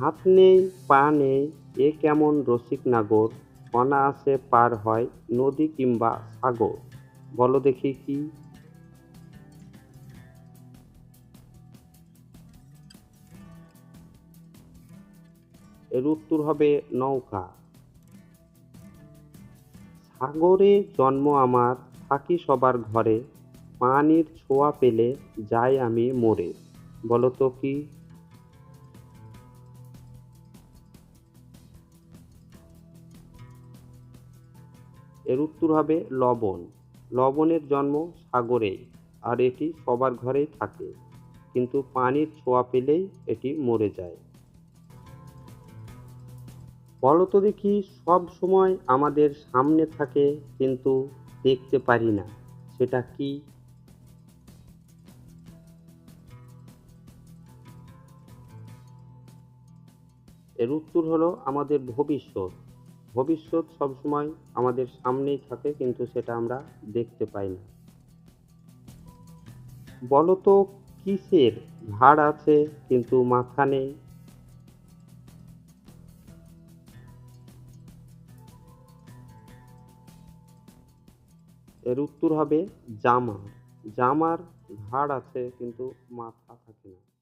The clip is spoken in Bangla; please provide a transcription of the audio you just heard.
হাত নেই, পা নেই, এ কেমন রসিক নাগর? অনায়াসে পার হয় নদী কিংবা সাগর। বলো দেখি কি? এর উত্তর হবে নৌকা। সাগরে জন্ম আমার, থাকি সবার ঘরে। পানির ছোঁয়া পেলে যাই আমি মরে। বলো তো কি? এর উত্তর হবে লবণ। লবণের জন্ম সাগরে, আর এটি সবার ঘরেই থাকে, কিন্তু পানির ছোঁয়া পেলেই এটি মরে যায়। বলো তো দেখি, সব সময় আমাদের সামনে থাকে, কিন্তু দেখতে পারি না, সেটা কি? এর উত্তর হলো আমাদের ভবিষ্যৎ। ভবিষ্যৎ সবসময় আমাদের সামনেই থাকে, কিন্তু সেটা আমরা দেখতে পাই না। বলো তো কিসের ঘাড় আছে, কিন্তু মাথা নেই এর উত্তর হবে জামার জামার ঘাড় আছে, কিন্তু মাথা থাকে না।